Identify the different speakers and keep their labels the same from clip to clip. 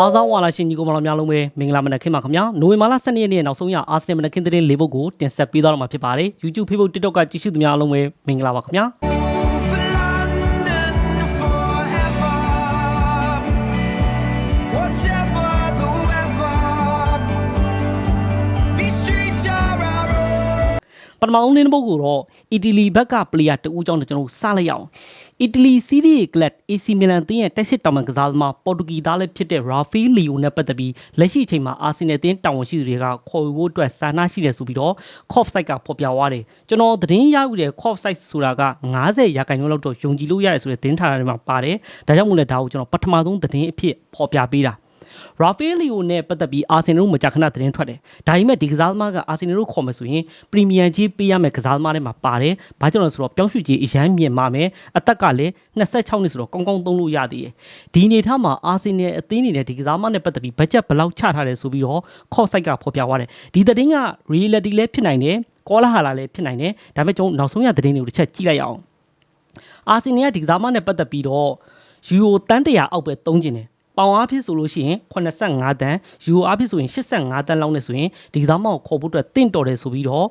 Speaker 1: အားစားဝါလာရှင်ညီကိုမတော်များလုံးပဲမင်္ဂလာမနက်ခင်းပါခင်ဗျာနိုဝင်ဘာလ12ရက်နေ့နောက်ဆုံးရအာဆင်နယ်မနက်ခင်းသတင်း၄ပုဒ်ကိုတင်ဆက်ပေးသွားတော့မှာဖြစ်ပါတယ် YouTube Facebook TikTok ကကြည့်ရှုသူများအားလုံးပဲမင်္ဂလာပါခင်ဗျာ
Speaker 2: For London forever. Whatever the weather, these streets are our own.
Speaker 1: ပထမဆုံးသတင်းပုဒ်ကိုတော့အီတလီဘက်ကပလေယာတဦးကြောင့်ကျွန်တော်တို့စလိုက်ရအောင် အီတလီစီးရီးကလပ် AC မီလန်တင်းရဲ့တက်စစ်တောင်ပန်ကစားသမားပေါ်တူဂီသားလည်းဖြစ်တဲ့ရာဖီလီယိုနဲ့ပတ်သက်ပြီးလက်ရှိအချိန်မှာအာဆင်နယ်တင်းတာဝန်ရှိသူတွေကခေါ်ယူဖို့အတွက်စာနာရှိတယ်ဆိုပြီးတော့ Cof site ကဖော်ပြသွားတယ်ကျွန်တော်သတင်းရယူတဲ့ Cof site ဆိုတာက90ရာခိုင်နှုန်းလောက်တော့ယုံကြည်လို့ရတယ်ဆိုတဲ့သတင်းထားတာတွေမှာပါတယ်ဒါကြောင့်မို့လဲဒါကိုကျွန်တော်ပထမဆုံးသတင်းအဖြစ်ဖော်ပြပေးတာ ရာဖီလီယိုနဲ့ပတ်သက်ပြီးအာဆင်နယ်တို့မကြာခဏသတင်းထွက်တယ်။ဒါပေမဲ့ဒီကစားသမားကအာဆင်နယ်တို့ခေါ်မယ်ဆိုရင်ပရီမီယံကြီးပေးရမယ့်ကစားသမားတွေမှာပါတယ်။ဘာကြောင့်လဲဆိုတော့ပြောင်းရွှေ့ကြီးအရန်မြင့်မာမယ်။အသက်ကလည်း26နှစ်ဆိုတော့ကောင်းကောင်းသုံးလို့ရသေးတယ်။ဒီအနေထားမှာအာဆင်နယ်အသင်းအနေနဲ့ဒီကစားသမားနဲ့ပတ်သက်ပြီးဘတ်ဂျက်ဘယ်လောက်ချထားတယ်ဆိုပြီးတော့ခေါ်ဆိုင်ကဖော်ပြသွားတယ်။ဒီသတင်းက reality လည်းဖြစ်နိုင်တယ်။ကောလာဟာလာလည်းဖြစ်နိုင်တယ်။ဒါပေမဲ့ကျွန်တော်နောက်ဆုံးရသတင်းတွေကိုတစ်ချက်ကြည့်လိုက်ရအောင်။အာဆင်နယ်ကဒီကစားမနဲ့ပတ်သက်ပြီးတော့ယူရိုတန်း100အောက်ပဲသုံးကျင်တယ် ပေါင်အားဖြစ်ဆိုလို့ရှိရင်85တန်းယူရိုအားဖြစ်ဆိုရင်85တန်းလောက်နဲ့ဆိုရင်ဒီကစားမကိုခေါ်ဖို့အတွက်တင့်တော်တယ်ဆိုပြီးတော့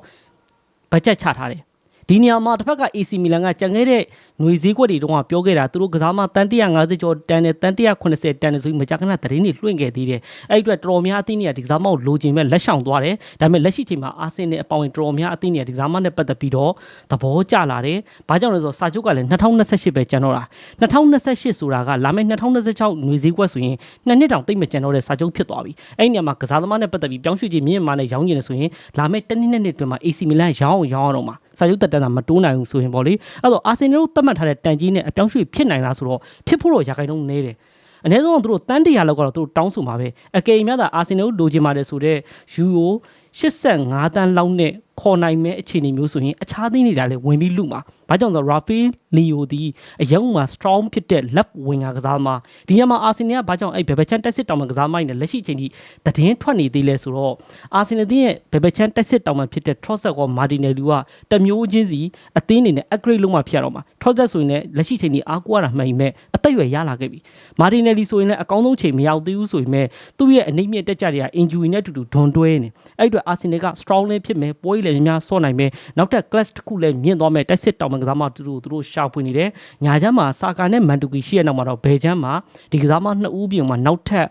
Speaker 1: ဘတ်ဂျက်ချထားတယ်ဒီနေရာမှာတစ်ဖက်က AC မီလန်ကကြံခဲ့တဲ့ ငွေဈေးကွက်တွေတုန်းကပြောခဲ့တာသူတို့ကစားမတန်150ကျော်တန်နဲ့တန်180တန်နဲ့ဆိုပြီးမကြာခဏသတင်းတွေလွှင့်ခဲ့သေးတယ်အဲ့အတွက်တော်တော်များအသင်းတွေကဒီကစားမကိုလိုချင်မဲ့လက်ဆောင်သွားတယ်ဒါပေမဲ့လက်ရှိချိန်မှာအာဆင်နဲ့အပေါင်တော်တော်များအသင်းတွေကဒီကစားမနဲ့ပတ်သက်ပြီးတော့သဘောကျလာတယ်ဘာကြောင့်လဲဆိုတော့စာချုပ်ကလည်း2028ပဲကျန်တော့တာ2028ဆိုတာကလာမယ့်2026ငွေဈေးကွက်ဆိုရင်နှစ်နှစ်တောင်တိတ်မကျန်တော့တဲ့စာချုပ်ဖြစ်သွားပြီအဲ့ဒီနေရာမှာကစားသမားနဲ့ပတ်သက်ပြီးပြောင်းရွှေ့ခြင်းမြင့်မာနဲ့ရောင်းချင်တယ်ဆိုရင်လာမယ့်တစ်နှစ်နှစ်အတွင်းမှာ AC Milan ရောင်းအောင်ရောင်းအောင်တော့မှာစာချုပ်တက်တန်းတာမတိုးနိုင်ဘူးဆိုရင်ပေါ့လေအဲ့တော့အာဆင်နယ်တို့သတ်မှတ်ထားတဲ့တန်ကြီးနဲ့အပြောင်းရွှေ့ဖြစ်နိုင်လားဆိုတော့ဖြစ်ဖို့တော့ရာခိုင်နှုန်းနည်းတယ်အနည်းဆုံးတော့သူတို့တန်းတရာလောက်ကတော့သူတို့တောင်းဆိုမှာပဲအကယ်၍များသာအာဆင်နယ်တို့လိုချင်ပါတယ်ဆိုတော့ယူရို 85တန်းလောက်နဲ့ခေါ်နိုင်မဲ့အခြေအနေမျိုးဆိုရင်အခြားသင်းတွေကလည်းဝင်ပြီးလူမှာဘာကြောင့်လဲဆိုတော့ Rafael Leo ဒီအယုံမှာ strong ဖြစ်တဲ့ left winger ကစားသမားဒီညမှာအာဆင်နယ်ကဘာကြောင့်အဲ့ဘယ်ဘက်ချန်တက်စစ်တောင်မှကစားသမားတွေနဲ့လက်ရှိအချိန်ထိသတင်းထွက်နေသေးလဲဆိုတော့အာဆင်နယ်တင်းရဲ့ဘယ်ဘက်ချန်တက်စစ်တောင်မှဖြစ်တဲ့ Trossard က Martinelli ကတမျိုးချင်းစီအသင်းအနေနဲ့ upgrade လုပ်မှဖြစ်ရတော့မှာ Trossard ဆိုရင်လည်းလက်ရှိအချိန်ထိအားကိုးရတာမှန်ပေမဲ့အ သက်အရွယ်ရလာခဲ့ပြီ Martinelli ဆိုရင်လည်းအကောင်းဆုံးချိန်မရောက်သေးဘူးဆိုပေမဲ့သူ့ရဲ့အနိမ့်မြင့်တက်ကြတွေက injury နဲ့အတူတူဒွန်တွဲနေအဲ့ဒီအတွက်အာဆင်နယ်က strong လည်းဖြစ်မယ်ပွဲကြီးလည်းများများဆော့နိုင်မယ်နောက်ထပ် class တစ်ခုလည်းမြင့်သွားမယ်တက်စစ်တောင်မှကစားမသူတို့သူတို့ရှာဖွေနေတယ်ညာချမ်းမှာစာကာနဲ့မန်တူကီရှိရဲ့နောက်မှာတော့ဘယ်ချမ်းမှာဒီကစားမနှစ်ဦးပြင်မှာနောက်ထပ်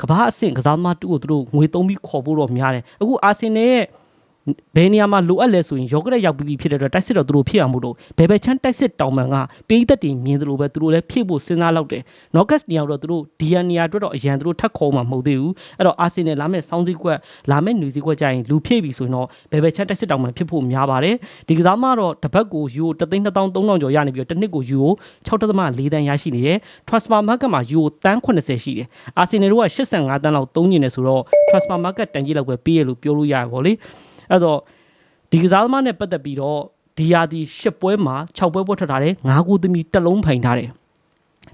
Speaker 1: ကဘာအဆင့်ကစားမတူကိုသူတို့ငွေသုံးပြီးခေါ်ဖို့တော့များတယ်အခုအာဆင်နယ်ရဲ့ ဘယ်နေရာမှာလိုအပ်လဲဆိုရင်ရောကရက်ရောက်ပြီးပြီဖြစ်တဲ့အတွက်တိုက်စစ်တော့သူတို့ဖြစ်အောင်မို့လို့ဘယ်ဘက်ချမ်းတိုက်စစ်တောင်မှန်ကပေးသက်တင်မြင်သလိုပဲသူတို့လည်းဖြစ်ဖို့စဉ်းစားလောက်တယ်နော့ကတ်နေရာတော့သူတို့ဒီယန်နေရာအတွက်တော့အရန်သူတို့ထပ်ခေါ်မှာမဟုတ်သေးဘူးအဲ့တော့အာဆင်နယ်လာမဲ့စောင်းစည်းကွက်လာမဲ့ຫນွေစည်းကွက်ကြရင်လူဖြည့်ပြီဆိုရင်တော့ဘယ်ဘက်ချမ်းတိုက်စစ်တောင်မှန်ဖြစ်ဖို့များပါတယ်ဒီကစားမတော့တစ်ဘက်ကိုယူကို3,300ကျော်ရနေပြီးတော့တစ်နှစ်ကိုယူကို6.4တန်းရရှိနေတယ် transfer market မှာယူကိုတန်း80ရှိတယ်အာဆင်နယ်တို့က85တန်းလောက်သုံးနေတယ်ဆိုတော့ transfer market တန်ကြီးလောက်ပဲပေးရလို့ပြောလို့ရရပါလေ အဲ့တော့ဒီကစားသမားနဲ့ပတ်သက်ပြီးတော့ဒီယာဒီ၈ပွဲမှာ6ပွဲပွဲထွက်ထားတယ်9ကိုသမီးတစ်လုံးဖိုင်ထားတယ်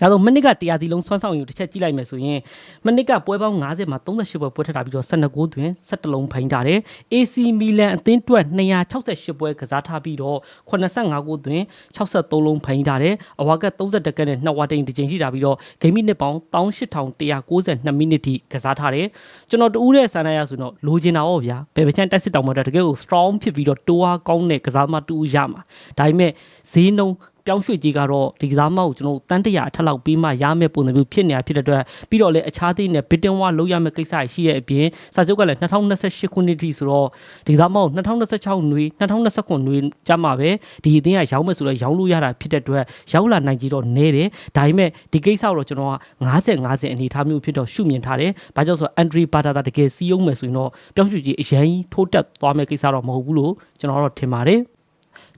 Speaker 1: ဒါဆိုမနစ်ကတရားဒီလုံးစွမ်းဆောင်ယူတစ်ချက်ကြည့်လိုက်မယ်ဆိုရင်မနစ်ကပွဲပေါင်း90မှာ38ပွဲပွဲထက်တာပြီးတော့12ဂိုးတွင်17လုံးဖိုင်ထားတယ် AC မီလန်အသင်းတွက်268ပွဲကစားထားပြီးတော့85ဂိုးတွင်63လုံးဖိုင်ထားတယ်အဝါက30တက်ကနဲ့2ဝါတိန်တစ်ချိန်ရှိတာပြီးတော့ဂိမ်းမိနစ်ပေါင်း18192မိနစ်ထိကစားထားတယ်ကျွန်တော်တူးတဲ့ဆန္ဒရဆိုတော့လိုချင်တာပေါ့ဗျာဘယ်ပချန်တက်စစ်တောင်မတော့တကယ်ကို strong ဖြစ်ပြီးတော့တိုးအားကောင်းတဲ့ကစားသမားတူးရမှာဒါပေမဲ့ဈေးနှုန်း ပြောင်းရွှေ့ကြီးကတော့ဒီကစားမကိုကျွန်တော်တန်းတရာအထက်လောက်ပေးမှရမယ့်ပုံစံမျိုးဖြစ်နေတာဖြစ်တဲ့အတွက်ပြီးတော့လည်းအခြားသည့်နဲ့ဘစ်တင်ဝါလောက်ရမယ့်ကိစ္စရှိရဲ့အပြင်စာချုပ်ကလည်း2028ခုနှစ်ထိဆိုတော့ဒီကစားမကို2026နွေ2029နွေကျမှပဲဒီအသင်းကရောင်းမယ်ဆိုတော့ရောင်းလို့ရတာဖြစ်တဲ့အတွက်ရောက်လာနိုင်ကြီးတော့နဲတယ်ဒါပေမဲ့ဒီကိစ္စကိုတော့ကျွန်တော်က90 90အနေအထားမျိုးဖြစ်တော့ရှုမြင်ထားတယ်ဘာကြောင့်ဆိုတော့အန်ဒရီဘာတာတာတကယ်စီးအောင်မယ်ဆိုရင်တော့ပြောင်းရွှေ့ကြီးအရင်ထိုးတက်သွားမယ့်ကိစ္စတော့မဟုတ်ဘူးလို့ကျွန်တော်ကတော့ထင်ပါတယ်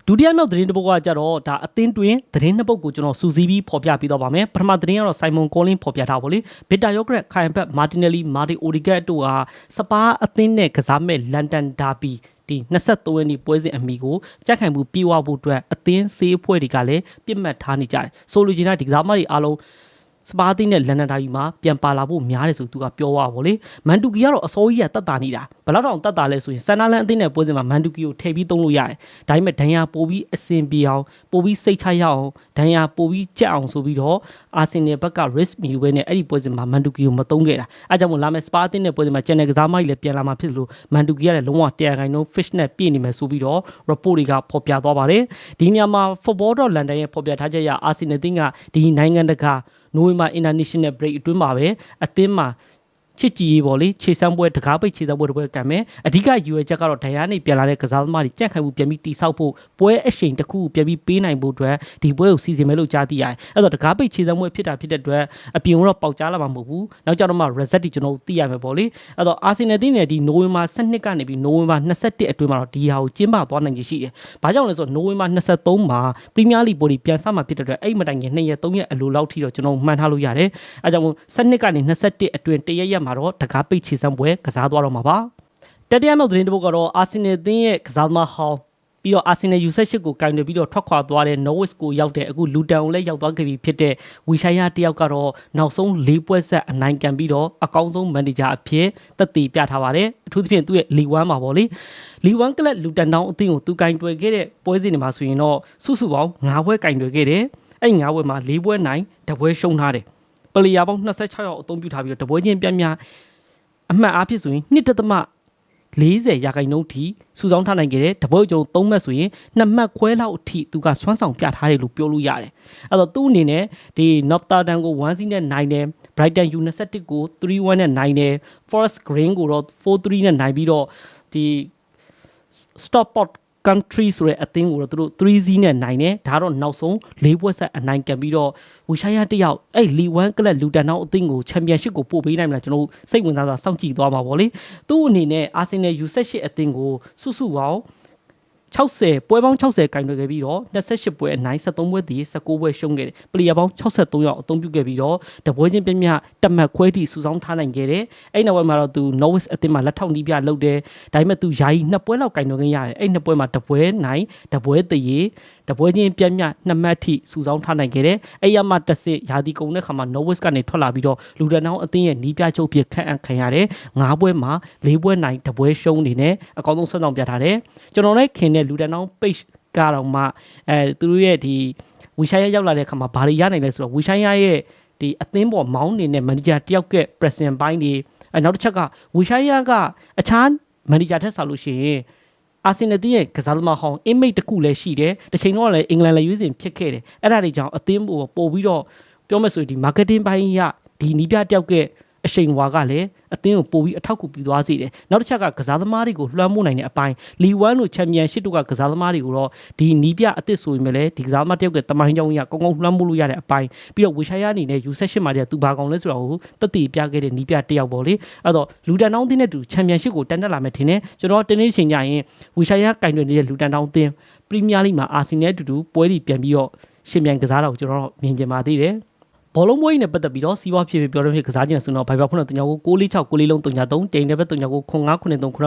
Speaker 1: ဒုတိယမြောက်သတင်းတစ်ပုဒ်ကကြတော့ဒါအသင်းတွင်သတင်းနှစ်ပုဒ်ကိုကျွန်တော်စူးစီးပြီးဖော်ပြပေးတော့ပါမယ်ပထမသတင်းကတော့စိုင်မွန်ကောလင်းဖော်ပြထားပါလေဗစ်တာယောဂရက်ခိုင်ဘက်မာတင်နယ်လီမာတီအိုဒီဂက်တို့ဟာစပါးအသင်းနဲ့ကစားမဲ့လန်ဒန်ဒါဘီဒီ23ရက်နေ့ပွဲစဉ်အမီကိုကြက်ခိုင်မှုပြေးဝဖို့အတွက်အသင်းဆေးအဖွဲ့တွေကလည်းပြစ်မှတ်ထားနေကြတယ်ဆိုလိုချင်တာဒီကစားမတွေအားလုံး စပါးသင်းနဲ့လန်ဒန်ဒါဘီမှာပြန်ပါလာဖို့များတယ်ဆိုသူကပြောသွားပါဗောလေမန်တူကီကတော့အစိုးရကတတ်တာနေတာဘယ်လောက်တောင်တတ်တာလဲဆိုရင်ဆန်နာလန်အသင်းနဲ့ပွဲစဉ်မှာမန်တူကီကိုထည့်ပြီးသုံးလို့ရတယ်ဒါပေမဲ့ဒန်ယာပို့ပြီးအဆင်ပြေအောင်ပို့ပြီးစိတ်ချရအောင်ဒန်ယာပို့ပြီးကြက်အောင်ဆိုပြီးတော့အာဆင်နယ်ဘက်က risk မယူဘဲနဲ့အဲ့ဒီပွဲစဉ်မှာမန်တူကီကိုမသုံးခဲ့တာအဲကြောင့်မို့လာမယ့်စပါးအသင်းနဲ့ပွဲစဉ်မှာကျန်တဲ့ကစားမကြီးလည်းပြန်လာမှာဖြစ်လို့မန်တူကီကလည်းလုံးဝတရားခိုင်နှုန်း fish နဲ့ပြည့်နေမယ်ဆိုပြီးတော့ report တွေကဖော်ပြသွားပါတယ်ဒီနေရာမှာ football.london ရဲ့ဖော်ပြထားချက်အရအာဆင်နယ်အသင်းကဒီနိုင်ငံတကာ နိုဝင်ဘာ international break အတွင်းမှာပဲအသင်းမှာ ချစ်ကြည်ရေးပေါ့လေခြေစမ်းပွဲတကားပိတ်ခြေစမ်းပွဲတစ်ပွဲကံမယ်အဓိကယူရချက်ကတော့ဒဏ်ရာနေပြန်လာတဲ့ကစားသမားတွေကြက်ခိုင်မှုပြန်ပြီးတိဆောက်ဖို့ပွဲအရှိန်တစ်ခုပြန်ပြီးပေးနိုင်ဖို့အတွက်ဒီပွဲကိုစီစဉ်မယ်လို့ကြားသိရတယ်အဲ့တော့တကားပိတ်ခြေစမ်းပွဲဖြစ်တာဖြစ်တဲ့အတွက်အပြင်ကတော့ပေါက်ကြားလာမှာမဟုတ်ဘူးနောက်ကြတော့မှ reset တွေကျွန်တော်တို့သိရမယ်ပေါ့လေအဲ့တော့အာဆင်နယ်တင်းနဲ့ဒီနိုဝင်ဘာ12ကနေပြီးနိုဝင်ဘာ21အတွင်းမှာတော့ဒီဟာကိုကျင်းပသွားနိုင်ခြေရှိတယ်ဘာကြောင့်လဲဆိုတော့နိုဝင်ဘာ23မှာပရီးမီးယားလိပွဲတွေပြန်ဆမှာဖြစ်တဲ့အတွက်အဲ့မတိုင်ခင်2ရက်3ရက်အလိုလောက်ထိတော့ကျွန်တော်မှန်ထားလို့ရတယ်အဲကြောင့်မို့12ကနေ21အတွင်းတရက်ရက်မှာတော့တကားပိတ်ခြေစမ်းပွဲကစားသွားတော့မှာပါတတိယမြောက်သတင်းတစ်ပုဒ်ကတော့အာဆင်နယ်တင်းရဲ့ကစားသမားဟောင်းပြီးတော့အာဆင်နယ်ယူဆက်ရှစ်ကိုကင်တယ်ပြီးတော့ထွက်ခွာသွားတဲ့ Norwich ကိုရောက်တဲ့အခုလူတန်ကိုလည်းရောက်သွားခဲ့ပြီဖြစ်တဲ့ဝီရှိုင်ယာတယောက်ကတော့နောက်ဆုံး၄ပွဲဆက်အနိုင်ကန်ပြီးတော့အကောင်းဆုံးမန်နေဂျာအဖြစ်သက်သေပြထားပါတယ်အထူးသဖြင့်သူ့ရဲ့လီဝမ်မှာပေါ့လေလီဝမ်ကလပ်လူတန်တောင်းအသင်းကိုသူကင်တွယ်ခဲ့တဲ့ပွဲစဉ်တွေမှာဆိုရင်တော့စုစုပေါင်း၅ပွဲကင်တွယ်ခဲ့တယ်အဲ့၅ပွဲမှာ၄ပွဲနိုင်တစ်ပွဲရှုံးထားတယ် ပလေယာပေါင်း26ရောက်အသုံးပြုထားပြီးတော့တပွဲချင်းပြန်ပြန်အမှတ်အားဖြင့်ဆိုရင်2.5 40ရာခိုင်နှုန်းထိစုဆောင်းထားနိုင်ခဲ့တယ်တပွဲကျုံ3မှတ်ဆိုရင်2မှတ်ခွဲလောက်အထိသူကစွမ်းဆောင်ပြထားတယ်လို့ပြောလို့ရတယ်အဲ့တော့သူ့အနေနဲ့ဒီ Northampton ကို1-0နဲ့နိုင်တယ် Brighton U21 ကို3-1နဲ့နိုင်တယ် Forest Green ကိုတော့4-3နဲ့နိုင်ပြီးတော့ဒီ Stockport country ဆိုတဲ့အသင်းကိုတော့သူတို့3-0နဲ့နိုင်တယ်ဒါကတော့နောက်ဆုံး၄ပွဲဆက်အနိုင်ကန်ပြီးတော့ဝီရှိုင်းယာတယောက်အဲ့လီဝမ်ကလပ်လူတန်နောက်အသင်းကိုချန်ပီယံရှစ်ကိုပို့ပေးနိုင်မလားကျွန်တော်တို့စိတ်ဝင်စားစွာစောင့်ကြည့်သွားမှာပေါ့လေသူ့အနေနဲ့အာဆင်နယ် U18 အသင်းကိုစုစုပေါင်း 60ပွဲပေါင်း60ကင်တွယ်ခဲ့ပြီးတော့28ပွဲအနိုင်73ပွဲတည်19ပွဲရှုံးခဲ့တယ်ပလေယာပေါင်း63ယောက်အသုံးပြုခဲ့ပြီးတော့တပွဲချင်းပြင်းပြတမတ်ခွဲတီစုဆောင်းထားနိုင်ခဲ့တယ်အဲ့နောက်ပွဲမှာတော့သူ Norwich အသင်းမှာလက်ထောက်နီးပြလုပ်တယ်ဒါပေမဲ့သူယာယီနှစ်ပွဲလောက်ကင်တွယ်ခဲ့ရတယ်အဲ့နှစ်ပွဲမှာတပွဲနိုင်တပွဲတည် တပွဲချင်းပြင်းပြနှစ်မှတ်ထိစုဆောင်းထားနိုင်ခဲ့တယ်အဲ့ရမှာတစ်စစ်ယာဒီကုံတဲ့ခါမှာ Norwich ကနေထွက်လာပြီးတော့လူဒန်နောင်းအသင်းရဲ့နီးပြချုပ်ဖြစ်ခန့်အပ်ခံရတယ်၅ပွဲမှာ၄ပွဲနိုင်တပွဲရှုံးနေနဲ့အကောင်းဆုံးဆွမ်းဆောင်ပြထားတယ်ကျွန်တော်လည်းခင်တဲ့လူဒန်နောင်း page ကတော့မှအဲသူတို့ရဲ့ဒီဝီရှိုင်းရရောက်လာတဲ့ခါမှာဘာတွေရနိုင်လဲဆိုတော့ဝီရှိုင်းရရဲ့ဒီအသင်းပေါ်မောင်းနေတဲ့မန်နေဂျာတယောက်ကပရက်စင်ပိုင်းတွေအဲနောက်တစ်ချက်ကဝီရှိုင်းရကအခြားမန်နေဂျာထက်ဆလို့ရှိရင် အာဆင်နယ်ရဲ့ကစားသမားဟောင်းအင်မိတ်တစ်ခုလည်းရှိတယ်တစ်ချိန်တော့လည်းအင်္ဂလန်လည်းရွေးစင်ဖြစ်ခဲ့တယ်အဲ့ဒါတွေကြောင့်အသင်းပေါ်ပို့ပြီးတော့ပြောမယ်ဆိုရင်ဒီ marketing ပိုင်းရဒီနီးပြတယောက်ကအ ရှိန်ဝါကလည်းအသင်းကိုပို့ပြီးအထောက်အကူပြုသွားစေတယ်နောက်တစ်ချက်ကကစားသမားတွေကိုလွှမ်းမိုးနိုင်တဲ့အပိုင်းလီဝမ်လိုချန်ပီယံရှစ်တို့ကကစားသမားတွေကိုတော့ဒီနီးပြအသစ်ဆိုရင်လည်းဒီကစားသမားတယောက်ကတမိုင်းကြောင်းကြီးကကောင်းကောင်းလွှမ်းမိုးလို့ရတဲ့အပိုင်းပြီးတော့ဝေရှာယာအနေနဲ့ U18 မှာတည်းကသူဘာကောင်လဲဆိုတော့တတိပြခဲ့တဲ့နီးပြတယောက်ပေါ့လေအဲ့တော့လူတန်တောင်းတင်းတဲ့သူချန်ပီယံရှစ်ကိုတန်းတက်လာမယ်ထင်တယ်ကျွန်တော်တင်းနေချိန်ကြရင်ဝေရှာယာကင်တွင်နေတဲ့လူတန်တောင်းတင်းပရီးမီးယားလိမှာအာဆင်နယ်အတူတူပွဲတွေပြန်ပြီးတော့ရှင်ပြန်ကစားတာကိုကျွန်တော်တို့မြင်ကြပါသေးတယ် ဘောလုံးပွဲကြီးနဲ့ပတ်သက်ပြီးတော့စီးပွားဖြစ်ဖြစ်ပြောရဖြစ်ကစားခြင်းဆိုတော့ဘိုင်ဘာဖုန်းတော့396 646 6လေးလုံး393တိန်တဲ့ဘက်396 9593ခုနော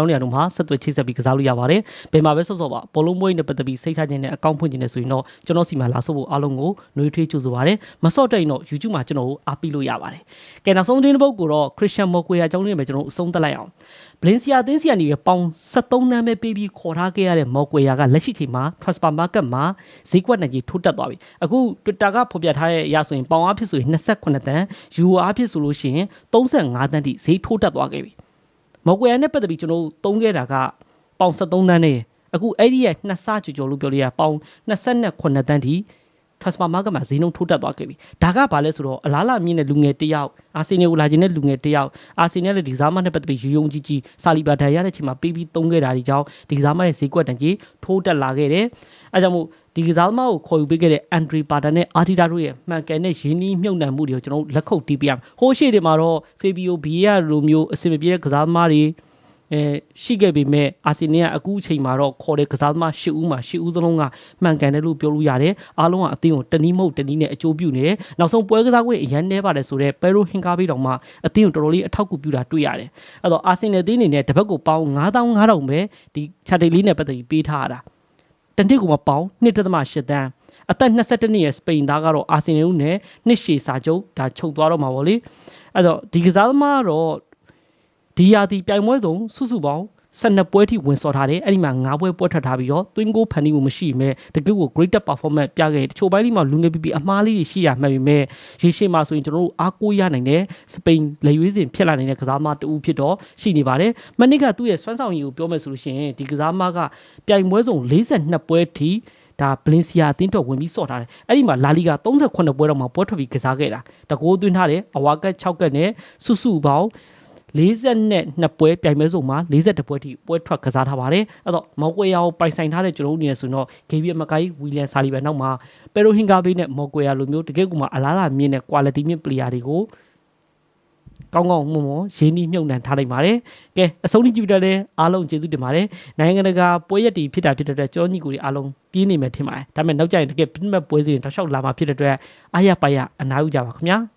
Speaker 1: င်းနေရာတို့မှာဆက်သွယ်ချိတ်ဆက်ပြီးကစားလို့ရပါတယ်။ဘယ်မှာပဲဆော့ဆော့ပါဘောလုံးပွဲကြီးနဲ့ပတ်သက်ပြီးစိတ်ချခြင်းနဲ့အကောင့်ဖွင့်ခြင်းနဲ့ဆိုရင်တော့ကျွန်တော်စီမှာလာဆော့ဖို့အားလုံးကိုနှွေးထွေးကြိုဆိုပါရစေ။မဆော့တဲ့ရင်တော့ YouTube မှာကျွန်တော်ကိုအားပေးလို့ရပါတယ်။ကဲနောက်ဆုံးတင်းတစ်ပုတ်ကိုတော့ Christian Moquia အကြောင်းလေးပဲကျွန်တော်အဆုံးသတ်လိုက်အောင်။ Valencia အသင်းစီကနေပဲပေါင်73နန်းပဲပေးပြီးခေါ်ထားခဲ့ရတဲ့ Moquia ကလက်ရှိချိန်မှာ Transfer Market မှာဈေးကွက်နိုင်ကြီးထိုးတက်သွားပြီ။အခု Twitter ကဖော်ပြထားတဲ့အရာဆိုရင်ပေါင်အားဖြစ်ဆိုရင်28တန်းယူအားဖြစ်ဆိုလို့ရှိရင်35တန်းထိဈေးထိုးတက်သွားခဲ့ပြီမော်ကွယ်နဲ့ပတ်သက်ပြီးကျွန်တော်တို့သုံးခဲ့တာကပေါင်73တန်းနဲ့အခုအဲ့ဒီရဲ့နှစ်ဆကြိုကြိုလို့ပြောလို့ရပေါင်28တန်းထိ transfer market မှာဈေးနှုန်းထိုးတက်သွားခဲ့ပြီဒါကဘာလဲဆိုတော့အလားလာမြင့်တဲ့လူငယ်တစ်ယောက်အာဆင်နယ်ကိုလာခြင်းတဲ့လူငယ်တစ်ယောက်အာဆင်နယ်ရဲ့ဒီကစားမနဲ့ပတ်သက်ပြီးယူယုံကြီးကြီးစာလီဘာဒန်ရတဲ့ချိန်မှာပေးပြီးသုံးခဲ့တာဒီကြောင့်ဒီကစားမရဲ့ဈေးကွက်တန်ကြီးထိုးတက်လာခဲ့တယ်အဲကြောင့်မို့ဒီကစားသမားကိုခေါ်ယူပေးခဲ့တဲ့အန်ဒရီပါတာနဲ့အာတီတာတို့ရဲ့မှန်ကန်တဲ့ရင်းနှီးမြှုပ်နှံမှုတွေကိုကျွန်တော်တို့လက်ခုပ်တီးပြရမယ်။ဟိုးရှိတွေမှာတော့ဖေဘီယိုဘီယာလိုမျိုးအဆင်မပြေတဲ့ကစားသမားတွေ အဲရှိခဲ့ပေမဲ့အာဆီနီကအကူအချိန်မှာတော့ခေါ်တဲ့ကစားသမား၈ဦးမှာ၈ဦးစလုံးကမှန်ကန်တယ်လို့ပြောလို့ရတယ်။အားလုံးကအသင်းကိုတနည်းမဟုတ်တနည်းနဲ့အကျိုးပြုနေတယ်။နောက်ဆုံးပွဲကစားခွင့်အရန်နှဲပါတယ်ဆိုတော့ပဲရိုဟင်ကားပေးတော်မှာအသင်းကိုတော်တော်လေးအထောက်အကူပြုတာတွေ့ရတယ်။အဲ့တော့အာဆီနယ်အသင်းအနေနဲ့တစ်ပတ်ကိုပေါင်း9500ပဲဒီချာတေလီနဲ့ပတ်သက်ပြီးပေးထားရတာ။တနစ်ကမှပေါင်း1.8တန်းအသက်22နှစ်ရဲ့စပိန်သားကတော့အာဆင်နယ်နဲ့နှစ်ရှည်စာချုပ်ဒါချုပ်သွားတော့မှာပေါ့လေအဲ့တော့ဒီကစားသမားကတော့ ဒီယာတီပြိုင်ပွဲစုံစုစုပေါင်း12ပွဲထိဝင်စော်ထားတယ်အဲ့ဒီမှာ9ပွဲပွဲထွက်ထားပြီးတော့ twin goal ဖန်တီးမှုမရှိမဲ့တကယ်ကို greater performance ပြခဲ့တယ်တချို့ပိုင်းလေးမှာလူငယ်ပြပြအမှားလေးတွေရှိရမှတ်ပေမဲ့ရေရှည်မှာဆိုရင်ကျွန်တော်တို့အားကိုးရနိုင်တဲ့စပိန်လက်ရွေးစင်ဖြစ်လာနိုင်တဲ့ကစားသမားတူဖြစ်တော့ရှိနေပါတယ်မနစ်ကသူ့ရဲ့စွမ်းဆောင်ရည်ကိုပြောမယ်ဆိုလို့ရှိရင်ဒီကစားသမားကပြိုင်ပွဲစုံ42ပွဲထိဒါဘလင်စီယာအသင်းတော်ဝင်ပြီးစော့ထားတယ်အဲ့ဒီမှာလာလီဂါ38ပွဲတော့မှပွဲထွက်ပြီးကစားခဲ့တာတကိုးသွင်းထားတယ်အဝါကတ်6ကတ်နဲ့စုစုပေါင်း 42ပွဲပြိုင်ပွဲစုံမှာ42ပွဲထိပွဲထွက်ကစားထားပါတယ်အဲ့တော့မော်ကွေယာကိုပိုင်ဆိုင်ထားတဲ့ကျွန်တော်တို့အနေနဲ့ဆိုတော့ဂေဗီယမကိုင်ဝီလျံဆာလီဘန်နောက်မှာပယ်ရိုဟင်ဂါဘေးနဲ့မော်ကွေယာလိုမျိုးတကယ်ကမှအလားအလာမြင့်တဲ့ quality မြင့် player တွေကိုကောင်းကောင်းမွန်မွန်ရင်းနှီးမြှုပ်နှံထားလိုက်ပါတယ်။ကဲအဆုံးထိကြည့်ပြတဲ့လည်းအားလုံးကျေးဇူးတင်ပါတယ်။နိုင်ငံတကာပွဲရက်တီဖြစ်တာဖြစ်တဲ့အတွက်ကျွန်တော်ညီကိုတွေအားလုံးပြင်းနေမယ်ထင်ပါတယ်။ဒါပေမဲ့နောက်ကျရင်တကယ်ပြတ်မဲ့ပွဲစီတွေတောက်လျှောက်လာမှာဖြစ်တဲ့အတွက်အားရပါရအနားယူကြပါခင်ဗျာ။